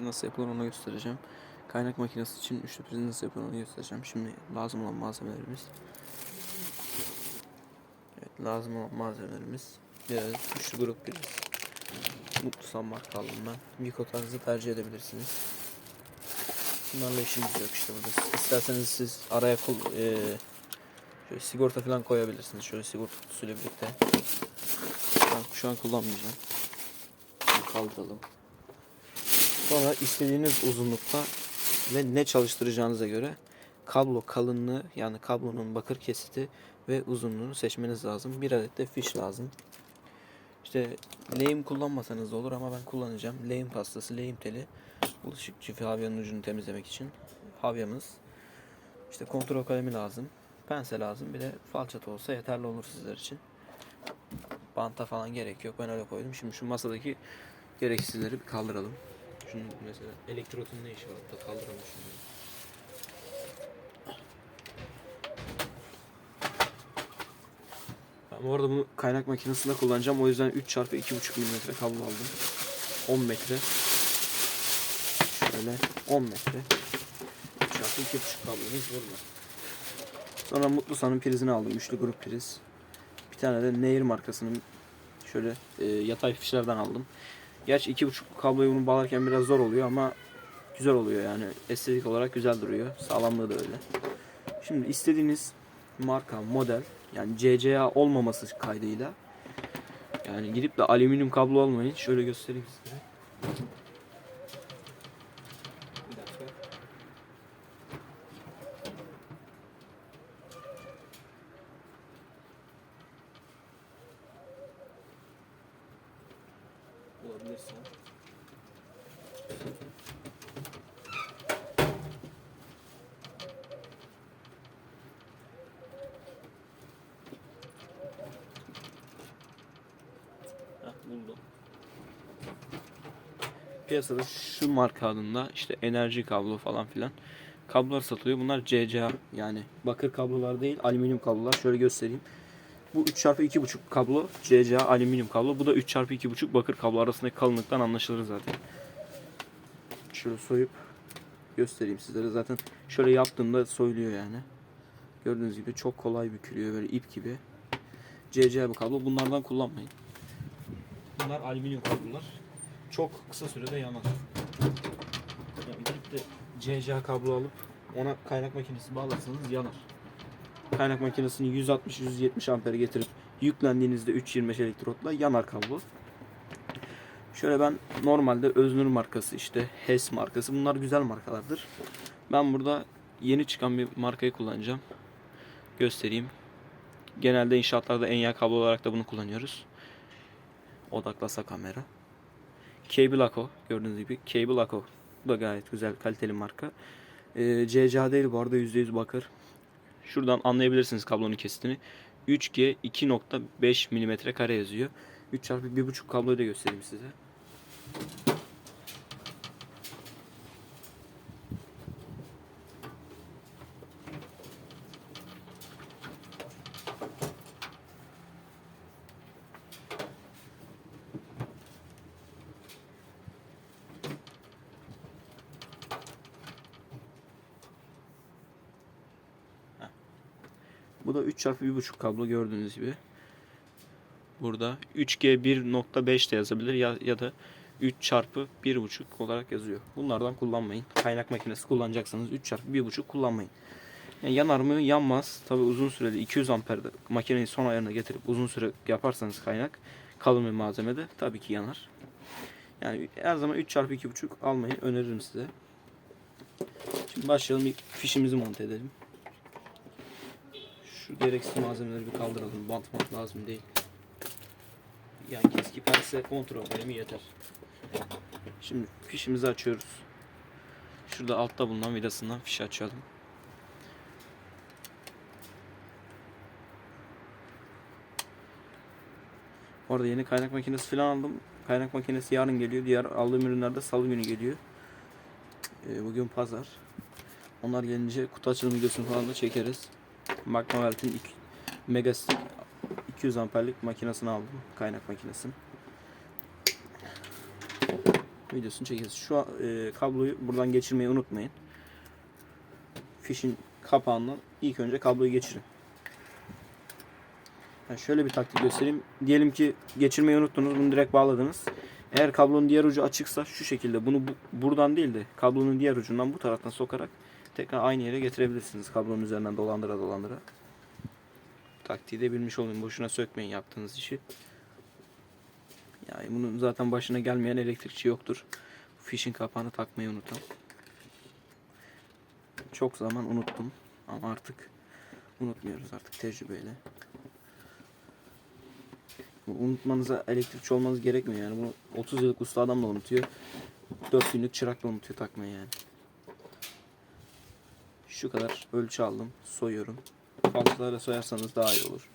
nasıl yapılır onu göstereceğim. Kaynak makinesi için üçlü priz nasıl yapılır onu göstereceğim. Şimdi lazım olan malzemelerimiz. Evet lazım olan malzemelerimiz. Biraz üçlü grup priz. Mutlu sanmak aldım ben. Miko tarzı tercih edebilirsiniz. Bunlarla işimiz yok işte burada. İsterseniz siz araya kul, eee, şöyle sigorta falan koyabilirsiniz. Şöyle sigorta kutusuyla birlikte. Ben şu an kullanmayacağım. Kaldıralım. Sonra istediğiniz uzunlukta ve ne çalıştıracağınıza göre kablo kalınlığı yani kablonun bakır kesiti ve uzunluğunu seçmeniz lazım. Bir adet de fiş lazım. İşte lehim kullanmasanız da olur ama ben kullanacağım. Lehim pastası, lehim teli, bulaşık çifi havyanın ucunu temizlemek için. Havyamız. İşte kontrol kalemi lazım. Pense lazım. Bir de falçata olsa yeterli olur sizler için. Banta falan gerek yok. Ben öyle koydum. Şimdi şu masadaki gereksizleri bir kaldıralım. Şunun mesela elektrotun ne işi var burada kaldıralım şunu. Ben bu arada bunu kaynak makinesinde kullanacağım. O yüzden 3 çarpı 2,5 mm kablo aldım. 10 metre. Şöyle 10 metre. 3 çarpı 2,5 kablomuz burada. Sonra Mutlusan'ın prizini aldım. Üçlü grup priz. Bir tane de Nair markasının şöyle e, yatay fişlerden aldım. Gerçi iki buçuk kabloyu bunu bağlarken biraz zor oluyor ama güzel oluyor yani. Estetik olarak güzel duruyor. Sağlamlığı da öyle. Şimdi istediğiniz marka, model yani CCA olmaması kaydıyla yani gidip de alüminyum kablo almayın. Şöyle göstereyim size. Bir dakika. Bulabilirsen. Heh, buldum. Piyasada şu marka adında işte enerji kablo falan filan kablolar satılıyor. Bunlar CCA yani bakır kablolar değil alüminyum kablolar. Şöyle göstereyim. Bu 3x2.5 kablo CCA alüminyum kablo. Bu da 3x2.5 bakır kablo arasındaki kalınlıktan anlaşılır zaten. Şöyle soyup göstereyim sizlere. Zaten şöyle yaptığımda soyuluyor yani. Gördüğünüz gibi çok kolay bükülüyor böyle ip gibi. CCA bu kablo. Bunlardan kullanmayın. Bunlar alüminyum kablolar. Çok kısa sürede yanar. Yani gidip de CCA kablo alıp ona kaynak makinesi bağlarsanız yanar. Kaynak makinesini 160-170 ampere getirip yüklendiğinizde 325 elektrotla yanar kablo. Şöyle ben normalde Öznur markası işte HES markası bunlar güzel markalardır. Ben burada yeni çıkan bir markayı kullanacağım. Göstereyim. Genelde inşaatlarda en yağ kablo olarak da bunu kullanıyoruz. Odaklasa kamera. Cable Ako gördüğünüz gibi Cable Ako. Da gayet güzel kaliteli marka. Ee, CCA değil bu arada %100 bakır. Şuradan anlayabilirsiniz kablonun kesitini. 3G 2.5 mm kare yazıyor. 3 çarpı 1.5 kabloyu da göstereyim size. Çarpı 1.5 kablo gördüğünüz gibi. Burada 3G 1.5 de yazabilir ya, ya da 3 çarpı 1.5 olarak yazıyor. Bunlardan kullanmayın. Kaynak makinesi kullanacaksanız 3 çarpı 1.5 kullanmayın. Yani yanar mı? Yanmaz. Tabi uzun süreli 200 amperde makineyi son ayarına getirip uzun süre yaparsanız kaynak kalın bir malzemede tabii ki yanar. Yani her zaman 3 çarpı 2.5 almayı öneririm size. Şimdi başlayalım. İlk fişimizi monte edelim. Şu gereksiz malzemeleri bir kaldıralım. Bant bant lazım değil. Yani keski pense kontrol kalemi yeter. Şimdi fişimizi açıyoruz. Şurada altta bulunan vidasından fişi açalım. Orada yeni kaynak makinesi falan aldım. Kaynak makinesi yarın geliyor. Diğer aldığım ürünler de salı günü geliyor. Ee, bugün pazar. Onlar gelince kutu açılım videosunu falan da çekeriz. Magnavelt'in Megastick 200 amperlik makinesini aldım. Kaynak makinesini. videosunu çekeceğiz. Şu e, kabloyu buradan geçirmeyi unutmayın. Fişin kapağından ilk önce kabloyu geçirin. Yani şöyle bir taktik göstereyim. Diyelim ki geçirmeyi unuttunuz. Bunu direkt bağladınız. Eğer kablonun diğer ucu açıksa şu şekilde bunu bu- buradan değil de kablonun diğer ucundan bu taraftan sokarak tekrar aynı yere getirebilirsiniz. Kablonun üzerinden dolandıra dolandıra. Taktiği de bilmiş olun. Boşuna sökmeyin yaptığınız işi. Yani bunun zaten başına gelmeyen elektrikçi yoktur. Fişin kapağını takmayı unutan. Çok zaman unuttum ama artık unutmuyoruz artık tecrübeyle. Unutmanıza elektrikçi olmanız gerekmiyor yani. Bunu 30 yıllık usta adam da unutuyor. 4 günlük çırak da unutuyor takmayı yani. Şu kadar ölçü aldım. Soyuyorum. Falçalara soyarsanız daha iyi olur.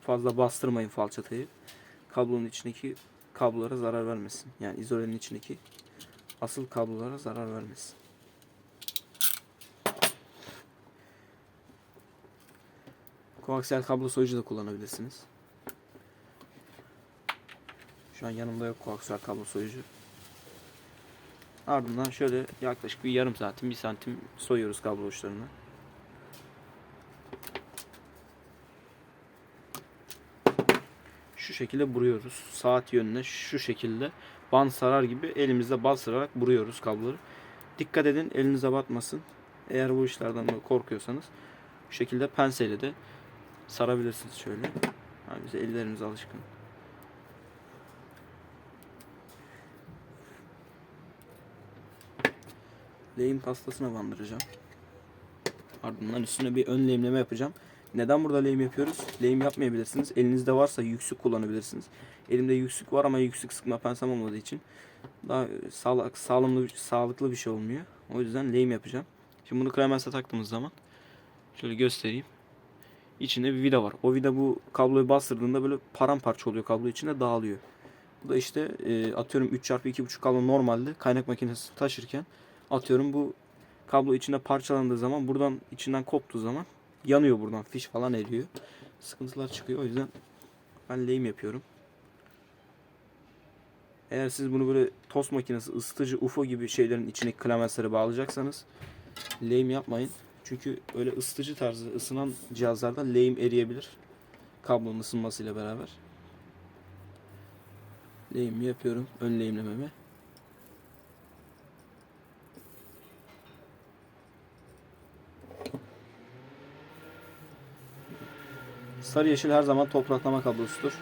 Fazla bastırmayın falçatayı. Kablonun içindeki kablolara zarar vermesin. Yani izolenin içindeki asıl kablolara zarar vermesin. Koaksiyel kablo soyucu da kullanabilirsiniz. Şu an yanımda yok koaksiyel kablo soyucu. Ardından şöyle yaklaşık bir yarım santim, bir santim soyuyoruz kablo uçlarını. Şu şekilde buruyoruz. Saat yönüne şu şekilde ban sarar gibi elimizde bastırarak buruyoruz kabloları. Dikkat edin elinize batmasın. Eğer bu işlerden de korkuyorsanız bu şekilde penseyle de sarabilirsiniz şöyle. Yani bize ellerimiz alışkın. Lehim pastasına bandıracağım. Ardından üstüne bir ön lehimleme yapacağım. Neden burada lehim yapıyoruz? Lehim yapmayabilirsiniz. Elinizde varsa yüksük kullanabilirsiniz. Elimde yüksük var ama yüksük sıkma pensem olmadığı için daha sağlık, sağlamlı, sağlıklı bir şey olmuyor. O yüzden lehim yapacağım. Şimdi bunu Clemens'e taktığımız zaman şöyle göstereyim. İçinde bir vida var. O vida bu kabloyu bastırdığında böyle paramparça oluyor. Kablo içinde dağılıyor. Bu da işte e, atıyorum 3x2.5 kablo normalde kaynak makinesi taşırken atıyorum bu kablo içinde parçalandığı zaman buradan içinden koptuğu zaman yanıyor buradan. Fiş falan eriyor. Sıkıntılar çıkıyor. O yüzden ben lehim yapıyorum. Eğer siz bunu böyle tost makinesi, ısıtıcı, UFO gibi şeylerin içine klamensleri bağlayacaksanız lehim yapmayın. Çünkü öyle ısıtıcı tarzı ısınan cihazlarda lehim eriyebilir. Kablonun ısınmasıyla beraber. Lehim yapıyorum. Ön lehimlememi. Sarı yeşil her zaman topraklama kablosudur.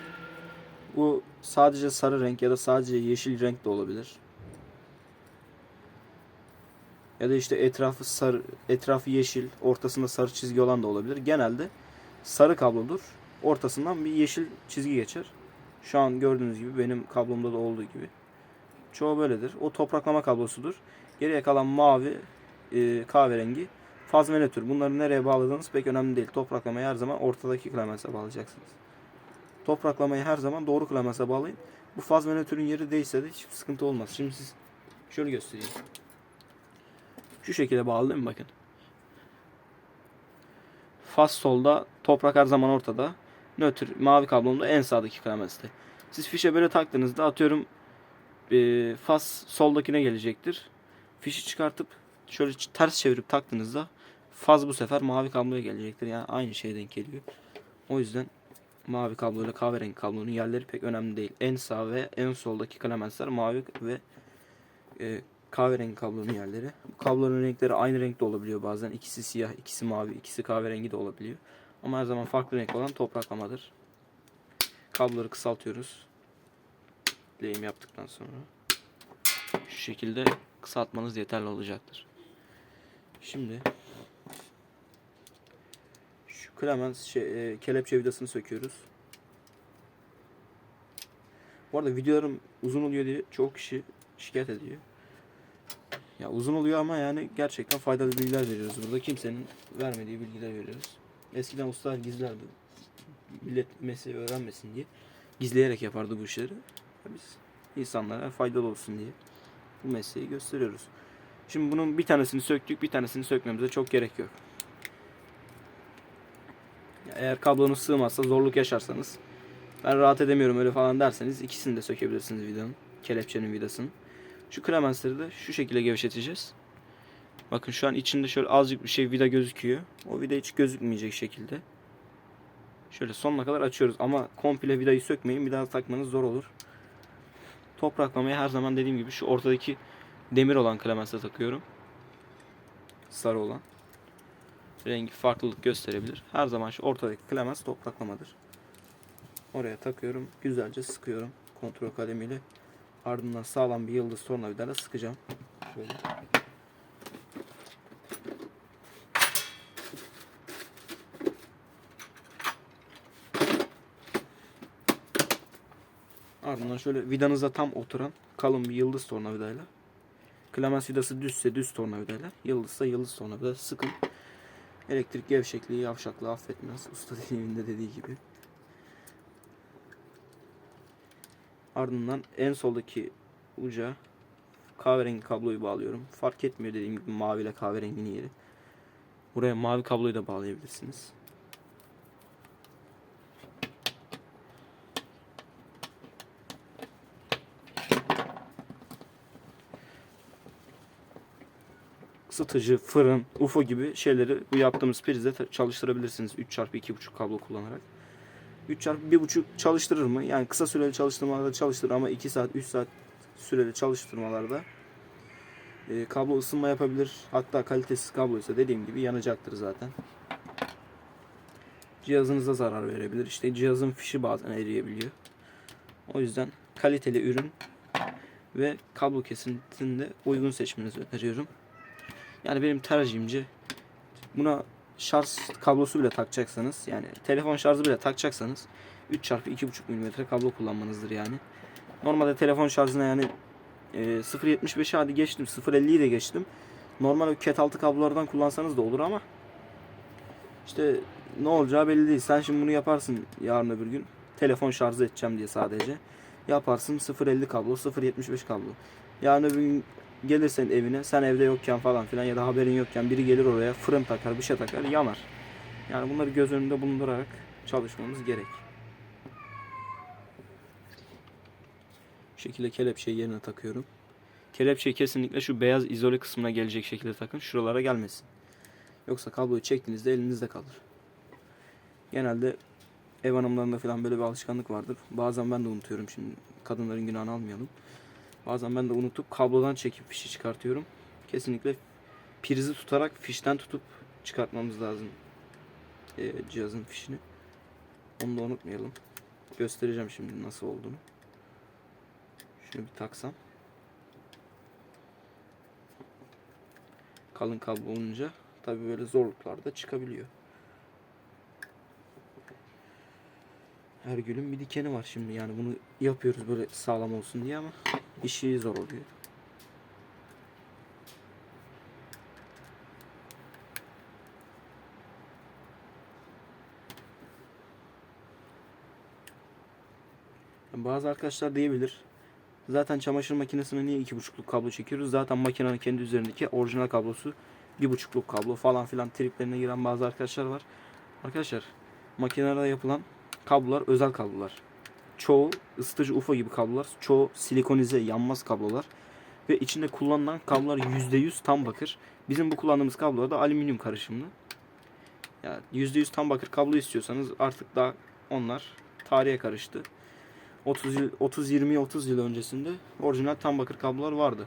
Bu sadece sarı renk ya da sadece yeşil renk de olabilir. Ya da işte etrafı sarı, etrafı yeşil, ortasında sarı çizgi olan da olabilir. Genelde sarı kablodur. Ortasından bir yeşil çizgi geçer. Şu an gördüğünüz gibi benim kablomda da olduğu gibi. Çoğu böyledir. O topraklama kablosudur. Geriye kalan mavi, e, kahverengi faz ve nötr. Bunları nereye bağladığınız pek önemli değil. Topraklamayı her zaman ortadaki klemense bağlayacaksınız. Topraklamayı her zaman doğru klemense bağlayın. Bu faz ve nötrün yeri değişse de hiçbir sıkıntı olmaz. Şimdi siz şöyle göstereyim. Şu şekilde bağlayayım bakın. Faz solda, toprak her zaman ortada. Nötr mavi kablomda en sağdaki klemeste. Siz fişe böyle taktığınızda atıyorum e, faz soldakine gelecektir. Fişi çıkartıp şöyle ters çevirip taktığınızda faz bu sefer mavi kabloya gelecektir. Yani aynı şeye denk geliyor. O yüzden mavi kablo ile kahverengi kablonun yerleri pek önemli değil. En sağ ve en soldaki klemensler mavi ve e, kahverengi kablonun yerleri. Bu kabloların renkleri aynı renkte olabiliyor bazen. İkisi siyah, ikisi mavi, ikisi kahverengi de olabiliyor. Ama her zaman farklı renk olan topraklamadır. Kabloları kısaltıyoruz. Lehim yaptıktan sonra. Şu şekilde kısaltmanız yeterli olacaktır. Şimdi şu klemens şey, e, kelepçe vidasını söküyoruz. Bu arada videolarım uzun oluyor diye çok kişi şikayet ediyor. Ya uzun oluyor ama yani gerçekten faydalı bilgiler veriyoruz burada. Kimsenin vermediği bilgiler veriyoruz. Eskiden ustalar gizlerdi. Millet mesleği öğrenmesin diye. Gizleyerek yapardı bu işleri. Biz insanlara faydalı olsun diye bu mesleği gösteriyoruz. Şimdi bunun bir tanesini söktük, bir tanesini sökmemize çok gerek yok. Eğer kablonuz sığmazsa, zorluk yaşarsanız ben rahat edemiyorum öyle falan derseniz ikisini de sökebilirsiniz vidanın. kelepçenin vidasını. Şu Clemens'leri de şu şekilde gevşeteceğiz. Bakın şu an içinde şöyle azıcık bir şey vida gözüküyor. O vida hiç gözükmeyecek şekilde. Şöyle sonuna kadar açıyoruz ama komple vidayı sökmeyin. Bir daha takmanız zor olur. Topraklamayı her zaman dediğim gibi şu ortadaki demir olan Clemens'e takıyorum. Sarı olan. Rengi farklılık gösterebilir. Her zaman şu ortadaki Clemens topraklamadır. Oraya takıyorum. Güzelce sıkıyorum. Kontrol kalemiyle. Ardından sağlam bir yıldız tornavidayla sıkacağım. Şöyle. Ardından şöyle vidanıza tam oturan kalın bir yıldız tornavidayla. Klamens vidası düzse düz tornavidayla. Yıldızsa yıldız tornavidayla sıkın. Elektrik gevşekliği, yavşaklığı affetmez. Usta dediğiminde dediği gibi. Ardından en soldaki uca kahverengi kabloyu bağlıyorum. Fark etmiyor dediğim gibi mavi ile kahverenginin yeri. Buraya mavi kabloyu da bağlayabilirsiniz. Isıtıcı, fırın, UFO gibi şeyleri bu yaptığımız prizde çalıştırabilirsiniz 3x2.5 kablo kullanarak. 3x1.5 çalıştırır mı? Yani kısa süreli çalıştırmalarda çalıştırır ama 2 saat, 3 saat süreli çalıştırmalarda e, kablo ısınma yapabilir. Hatta kalitesiz kablo ise dediğim gibi yanacaktır zaten. Cihazınıza zarar verebilir. İşte cihazın fişi bazen eriyebiliyor. O yüzden kaliteli ürün ve kablo kesintisinde uygun seçmenizi öneriyorum. Yani benim tercihimce buna şarj kablosu bile takacaksanız yani telefon şarjı bile takacaksanız 3x2.5 mm kablo kullanmanızdır yani. Normalde telefon şarjına yani e, 0.75'i hadi geçtim 0.50'yi de geçtim. Normal o cat altı kablolardan kullansanız da olur ama işte ne olacağı belli değil. Sen şimdi bunu yaparsın yarın öbür gün. Telefon şarjı edeceğim diye sadece. Yaparsın 0.50 kablo, 0.75 kablo. Yarın öbür gün gelirsen evine sen evde yokken falan filan ya da haberin yokken biri gelir oraya fırın takar bir şey takar yanar. Yani bunları göz önünde bulundurarak çalışmamız gerek. Bu şekilde kelepçeyi yerine takıyorum. Kelepçeyi kesinlikle şu beyaz izole kısmına gelecek şekilde takın. Şuralara gelmesin. Yoksa kabloyu çektiğinizde elinizde kalır. Genelde ev hanımlarında falan böyle bir alışkanlık vardır. Bazen ben de unutuyorum şimdi. Kadınların günahını almayalım. Bazen ben de unutup kablodan çekip fişi çıkartıyorum. Kesinlikle prizi tutarak fişten tutup çıkartmamız lazım e, cihazın fişini. Onu da unutmayalım. Göstereceğim şimdi nasıl olduğunu. Şunu bir taksam. Kalın kablo olunca tabii böyle zorluklar da çıkabiliyor. Her gülün bir dikeni var şimdi yani bunu yapıyoruz böyle sağlam olsun diye ama işi zor oluyor. Bazı arkadaşlar diyebilir. Zaten çamaşır makinesine niye iki buçukluk kablo çekiyoruz? Zaten makinenin kendi üzerindeki orijinal kablosu bir buçukluk kablo falan filan triplerine giren bazı arkadaşlar var. Arkadaşlar makinelerde yapılan kablolar özel kablolar. Çoğu ısıtıcı UFO gibi kablolar. Çoğu silikonize yanmaz kablolar. Ve içinde kullanılan kablolar %100 tam bakır. Bizim bu kullandığımız kablolar da alüminyum karışımlı. Yani %100 tam bakır kablo istiyorsanız artık daha onlar tarihe karıştı. 30 yıl 30 20 30 yıl öncesinde orijinal tam bakır kablolar vardı.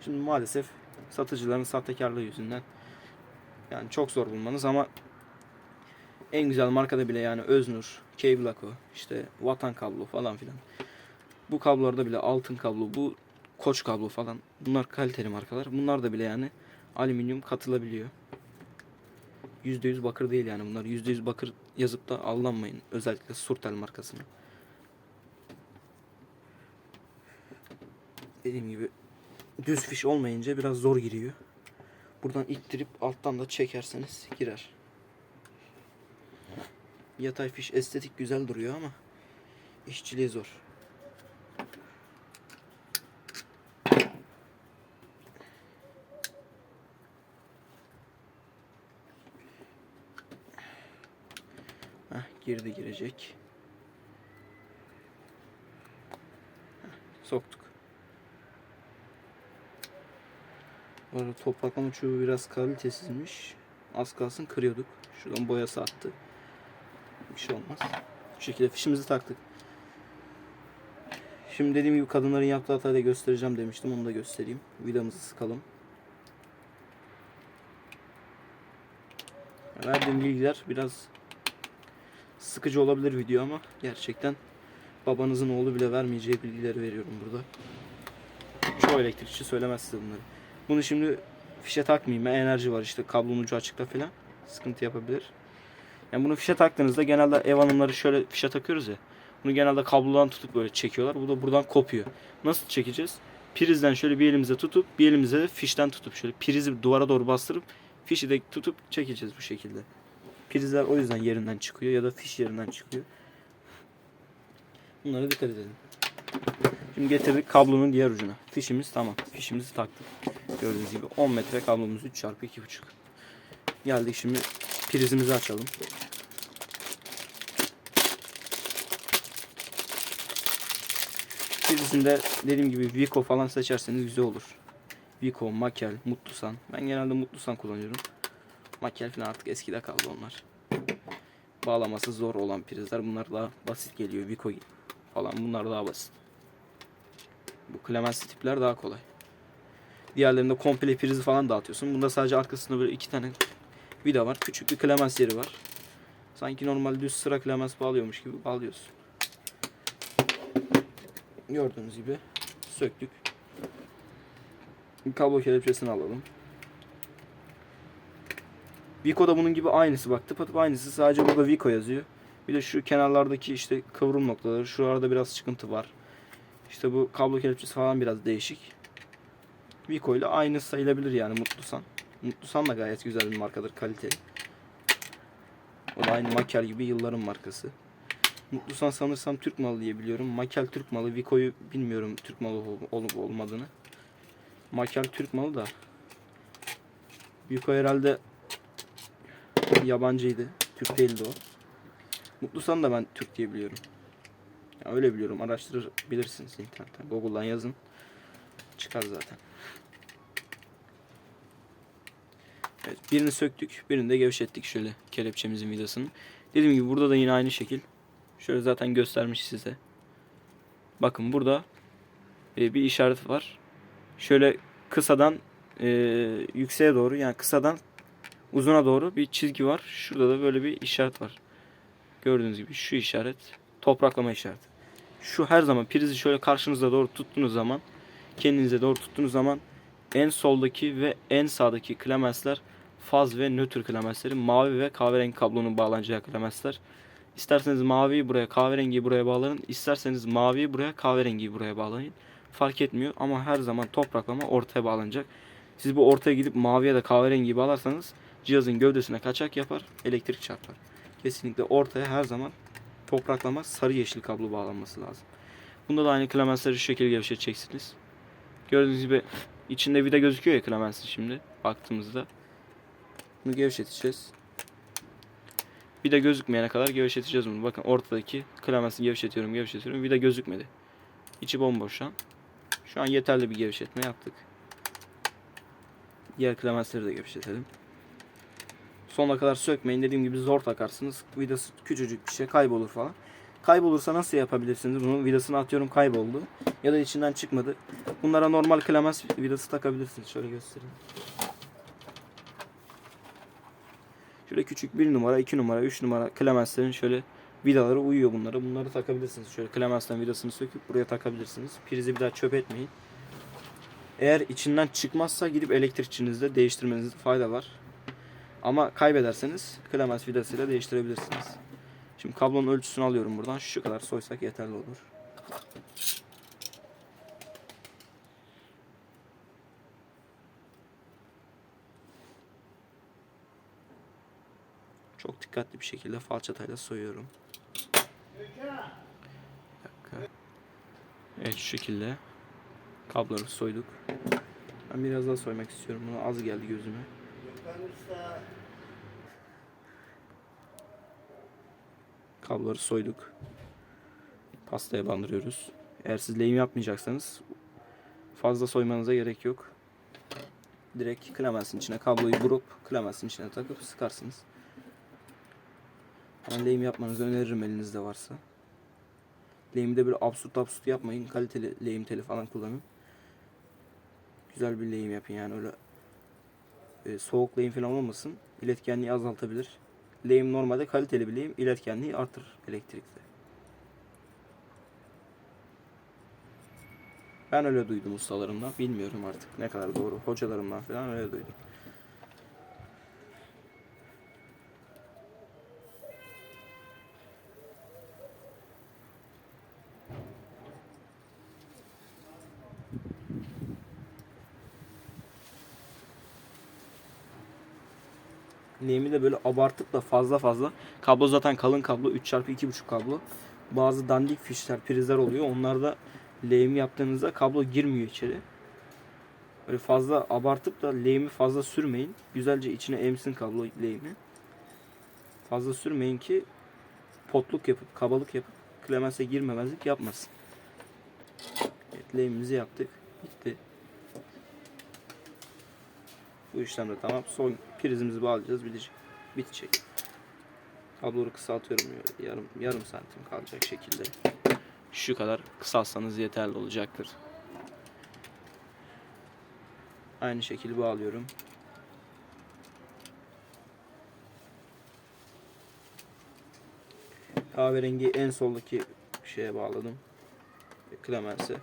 Şimdi maalesef satıcıların sahtekarlığı yüzünden yani çok zor bulmanız ama en güzel markada bile yani Öznur, Kevlako, işte Vatan kablo falan filan. Bu kablolarda bile altın kablo, bu koç kablo falan. Bunlar kaliteli markalar. Bunlar da bile yani alüminyum katılabiliyor. %100 bakır değil yani bunlar. %100 bakır yazıp da aldanmayın. Özellikle Surtel markasını. Dediğim gibi düz fiş olmayınca biraz zor giriyor. Buradan ittirip alttan da çekerseniz girer. Yatay fiş estetik güzel duruyor ama işçiliği zor. Heh, girdi girecek. Heh, Soktuk. Bu arada çubuğu biraz kalitesizmiş. Az kalsın kırıyorduk. Şuradan boyası attı. Bir şey olmaz. Bu şekilde fişimizi taktık. Şimdi dediğim gibi kadınların yaptığı hatayı da göstereceğim demiştim. Onu da göstereyim. Vidamızı sıkalım. Verdiğim bilgiler biraz sıkıcı olabilir video ama gerçekten babanızın oğlu bile vermeyeceği bilgileri veriyorum burada. Çoğu elektrikçi söylemez size bunları. Bunu şimdi fişe takmayayım. Enerji var işte kablonun ucu açıkta falan. Sıkıntı yapabilir. Yani bunu fişe taktığınızda genelde ev hanımları şöyle fişe takıyoruz ya. Bunu genelde kablodan tutup böyle çekiyorlar. Bu da buradan kopuyor. Nasıl çekeceğiz? Prizden şöyle bir elimize tutup bir elimize de fişten tutup şöyle prizi duvara doğru bastırıp fişi de tutup çekeceğiz bu şekilde. Prizler o yüzden yerinden çıkıyor ya da fiş yerinden çıkıyor. Bunlara dikkat edelim. Şimdi getirdik kablonun diğer ucuna. Fişimiz tamam. Fişimizi taktık. Gördüğünüz gibi 10 metre kablomuz 3 çarpı 2,5. Geldik şimdi prizimizi açalım. Prizinde dediğim gibi Vico falan seçerseniz güzel olur. Vico, Makel, Mutlusan. Ben genelde Mutlusan kullanıyorum. Makel falan artık eskide kaldı onlar. Bağlaması zor olan prizler. Bunlar daha basit geliyor. Vico falan bunlar daha basit. Bu Clemens tipler daha kolay. Diğerlerinde komple prizi falan dağıtıyorsun. Bunda sadece arkasında böyle iki tane vida var. Küçük bir Clemens yeri var. Sanki normal düz sıra Clemens bağlıyormuş gibi bağlıyorsun. Gördüğünüz gibi söktük. Kablo kelepçesini alalım. Vico'da bunun gibi aynısı bak tıpatıp aynısı sadece burada Vico yazıyor. Bir de şu kenarlardaki işte kıvrım noktaları şuralarda biraz çıkıntı var. İşte bu kablo kelepçesi falan biraz değişik. Vico ile aynı sayılabilir yani Mutlusan. Mutlusan da gayet güzel bir markadır kaliteli. O da aynı Makel gibi yılların markası. Mutlusan sanırsam Türk malı diye biliyorum. Makel Türk malı. Vico'yu bilmiyorum Türk malı ol- olup olmadığını. Makel Türk malı da. Vico herhalde yabancıydı. Türk değildi o. Mutlusan da ben Türk diye biliyorum. Ya öyle biliyorum. Araştırabilirsiniz internetten. Google'dan yazın. Çıkar zaten. Evet, birini söktük, birini de gevşettik şöyle kelepçemizin vidasını. Dediğim gibi burada da yine aynı şekil. Şöyle zaten göstermiş size. Bakın burada e, bir işaret var. Şöyle kısadan e, yükseğe doğru yani kısadan uzuna doğru bir çizgi var. Şurada da böyle bir işaret var. Gördüğünüz gibi şu işaret topraklama işareti. Şu her zaman prizi şöyle karşınıza doğru tuttuğunuz zaman kendinize doğru tuttuğunuz zaman en soldaki ve en sağdaki klemensler faz ve nötr klemensleri mavi ve kahverengi kablonun bağlanacağı klemensler. İsterseniz maviyi buraya kahverengiyi buraya bağlayın. isterseniz maviyi buraya kahverengiyi buraya bağlayın. Fark etmiyor ama her zaman topraklama ortaya bağlanacak. Siz bu ortaya gidip maviye de kahverengiyi bağlarsanız cihazın gövdesine kaçak yapar, elektrik çarpar. Kesinlikle ortaya her zaman topraklama sarı yeşil kablo bağlanması lazım. Bunda da aynı klemensleri şu şekilde gevşeteceksiniz. Gördüğünüz gibi içinde vida gözüküyor ya klemensin şimdi baktığımızda. Bunu gevşeteceğiz. Vida gözükmeyene kadar gevşeteceğiz bunu. Bakın ortadaki klemensi gevşetiyorum gevşetiyorum. Vida gözükmedi. İçi bomboş şu an. Şu an yeterli bir gevşetme yaptık. Diğer klemensleri de gevşetelim. Sonuna kadar sökmeyin. Dediğim gibi zor takarsınız. Vidası küçücük bir şey kaybolur falan. Kaybolursa nasıl yapabilirsiniz? Bunu vidasını atıyorum kayboldu. Ya da içinden çıkmadı. Bunlara normal klemens vidası takabilirsiniz. Şöyle göstereyim. Şöyle küçük 1 numara, 2 numara, 3 numara klemenslerin şöyle vidaları uyuyor bunlara. Bunları takabilirsiniz. Şöyle klemensten vidasını söküp buraya takabilirsiniz. Prizi bir daha çöp etmeyin. Eğer içinden çıkmazsa gidip elektrikçinizde değiştirmenizde fayda var. Ama kaybederseniz klemens vidasıyla değiştirebilirsiniz. Şimdi kablonun ölçüsünü alıyorum buradan. Şu kadar soysak yeterli olur. Çok dikkatli bir şekilde falçatayla soyuyorum. Evet şu şekilde kabloları soyduk. Ben biraz daha soymak istiyorum. Bunu az geldi gözüme. Kabloları soyduk. Pastaya bandırıyoruz. Eğer siz lehim yapmayacaksanız fazla soymanıza gerek yok. Direkt Clemens'in içine kabloyu vurup Clemens'in içine takıp sıkarsınız. Ben lehim yapmanızı öneririm elinizde varsa. Lehimi de böyle absürt absürt yapmayın. Kaliteli lehim teli falan kullanın. Güzel bir lehim yapın yani öyle e, soğuk lehim falan olmasın. İletkenliği azaltabilir. Lehim normalde kaliteli bir lehim. iletkenliği artır elektrikte. Ben öyle duydum ustalarımdan. Bilmiyorum artık ne kadar doğru. Hocalarımdan falan öyle duydum. Lehimi de böyle abartıp da fazla fazla. Kablo zaten kalın kablo. 3x2.5 kablo. Bazı dandik fişler, prizler oluyor. Onlarda lehimi yaptığınızda kablo girmiyor içeri. Böyle fazla abartıp da lehimi fazla sürmeyin. Güzelce içine emsin kablo lehimi. Fazla sürmeyin ki potluk yapıp, kabalık yapıp Clemens'e girmemezlik yapmasın. Evet, lehimimizi yaptık. Bitti. Bu işlem de tamam. Son prizimizi bağlayacağız. Bitecek. Bitecek. Kabloyu kısaltıyorum. Yarım, yarım santim kalacak şekilde. Şu kadar kısaltsanız yeterli olacaktır. Aynı şekilde bağlıyorum. Kahverengi en soldaki şeye bağladım. Clemens'e.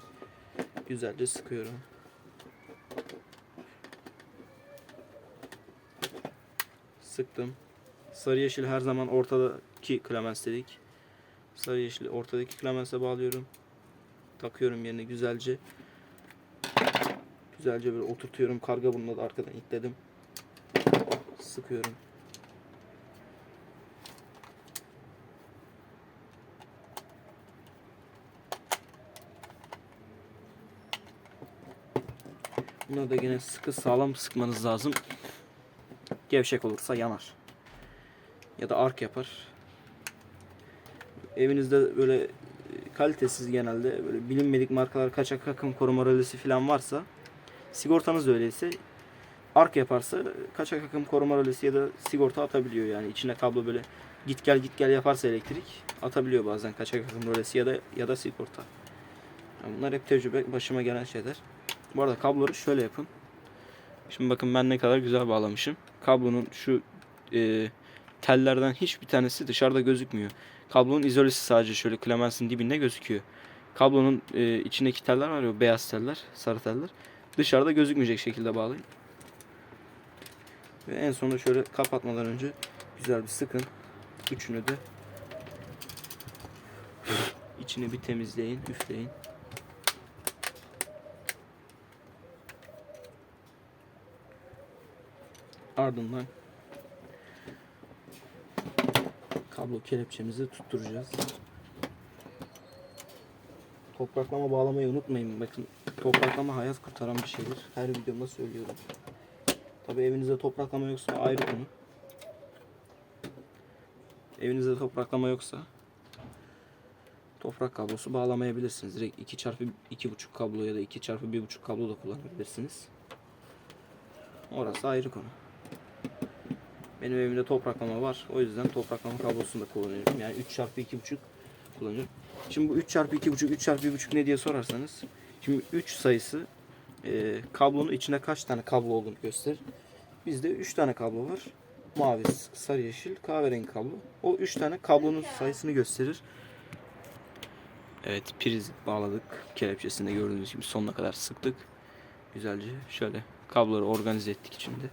Güzelce sıkıyorum. Sıktım. Sarı yeşil her zaman ortadaki Clemens dedik. Sarı yeşili ortadaki Clemens'e bağlıyorum. Takıyorum yerine güzelce. Güzelce böyle oturtuyorum. Karga bununla da arkadan itledim. Sıkıyorum. Buna da yine sıkı sağlam sıkmanız lazım. Gevşek olursa yanar. Ya da ark yapar. Evinizde böyle e, kalitesiz genelde böyle bilinmedik markalar kaçak akım koruma rölesi falan varsa sigortanız da öyleyse ark yaparsa kaçak akım koruma rölesi ya da sigorta atabiliyor yani içine kablo böyle git gel git gel yaparsa elektrik atabiliyor bazen kaçak akım rölesi ya da ya da sigorta. Yani bunlar hep tecrübe başıma gelen şeyler. Bu arada kabloları şöyle yapın. Şimdi bakın ben ne kadar güzel bağlamışım. Kablonun şu e, tellerden hiçbir tanesi dışarıda gözükmüyor. Kablonun izolesi sadece şöyle Clemens'in dibinde gözüküyor. Kablonun e, içindeki teller var ya beyaz teller, sarı teller. Dışarıda gözükmeyecek şekilde bağlayın. Ve en sonunda şöyle kapatmadan önce güzel bir sıkın. Üçünü de içini bir temizleyin, üfleyin. Ardından kablo kelepçemizi tutturacağız. Topraklama bağlamayı unutmayın. Bakın topraklama hayat kurtaran bir şeydir. Her videomda söylüyorum. Tabi evinizde topraklama yoksa ayrı konu. Evinizde topraklama yoksa toprak kablosu bağlamayabilirsiniz. Direkt 2 çarpı 2.5 kablo ya da 2 çarpı 1.5 kablo da kullanabilirsiniz. Orası ayrı konu. Benim evimde topraklama var. O yüzden topraklama kablosunu da kullanıyorum. Yani 3 çarpı 2.5 kullanıyorum. Şimdi bu 3 çarpı 2.5, 3 çarpı 1.5 ne diye sorarsanız. Şimdi 3 sayısı e, kablonun içinde kaç tane kablo olduğunu gösterir. Bizde 3 tane kablo var. Mavi, sarı, yeşil, kahverengi kablo. O 3 tane kablonun sayısını gösterir. Evet priz bağladık. Kelepçesinde gördüğünüz gibi sonuna kadar sıktık. Güzelce şöyle kabloları organize ettik içinde.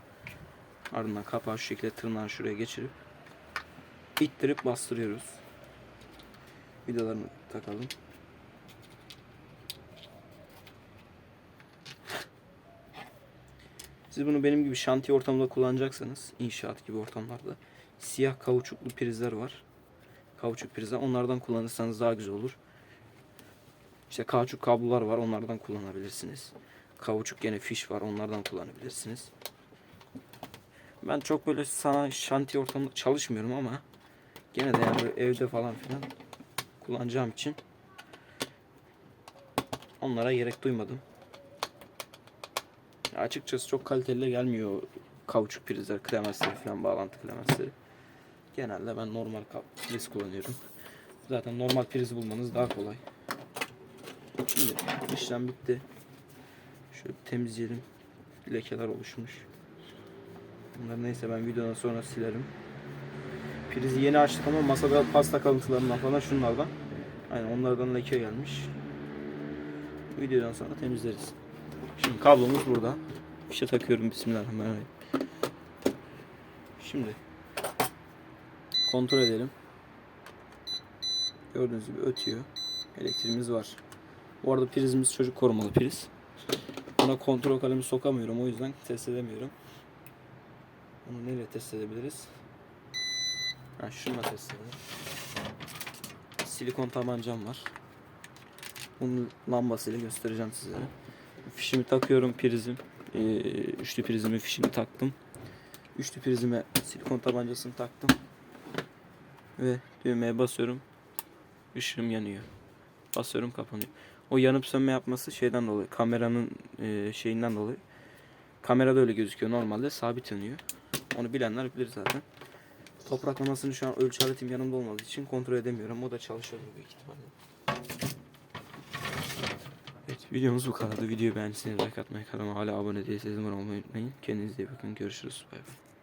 Ardından kapağı şu şekilde tırnağı şuraya geçirip ittirip bastırıyoruz. Vidalarını takalım. Siz bunu benim gibi şantiye ortamında kullanacaksanız, inşaat gibi ortamlarda siyah kauçuklu prizler var. Kauçuk prizler. Onlardan kullanırsanız daha güzel olur. İşte kauçuk kablolar var. Onlardan kullanabilirsiniz. Kauçuk gene fiş var. Onlardan kullanabilirsiniz. Ben çok böyle sana şantiye ortamında çalışmıyorum ama gene de yani evde falan filan kullanacağım için onlara gerek duymadım. Açıkçası çok kaliteli gelmiyor kauçuk prizler, klemensleri falan bağlantı klemensleri. Genelde ben normal priz kullanıyorum. Zaten normal priz bulmanız daha kolay. Şimdi işlem bitti. Şöyle temizleyelim. Lekeler oluşmuş. Bunlar neyse ben videodan sonra silerim. Prizi yeni açtık ama masada pasta kalıntılarından falan şunlardan. Aynen onlardan leke gelmiş. Videodan sonra temizleriz. Şimdi kablomuz burada. İşte takıyorum bismillahirrahmanirrahim. Şimdi kontrol edelim. Gördüğünüz gibi ötüyor. Elektriğimiz var. Bu arada prizimiz çocuk korumalı priz. Buna kontrol kalemi sokamıyorum o yüzden test edemiyorum. Bunu nereye test edebiliriz? Ha, şununla test edelim. Silikon tabancam var. Bunun lambasıyla göstereceğim sizlere. Fişimi takıyorum prizim. Ee, üçlü prizimi fişini taktım. Üçlü prizime silikon tabancasını taktım. Ve düğmeye basıyorum. Işığım yanıyor. Basıyorum kapanıyor. O yanıp sönme yapması şeyden dolayı. Kameranın e, şeyinden dolayı. Kamerada öyle gözüküyor. Normalde sabit yanıyor. Onu bilenler bilir zaten. Topraklamasını şu an ölçü aletim yanımda olmadığı için kontrol edemiyorum. O da çalışıyordur büyük ihtimalle. Evet videomuz bu kadardı. Videoyu beğendiyseniz like atmayı, kanalıma hala abone değilseniz abone olmayı unutmayın. Kendinize iyi bakın. Görüşürüz. Bay bay.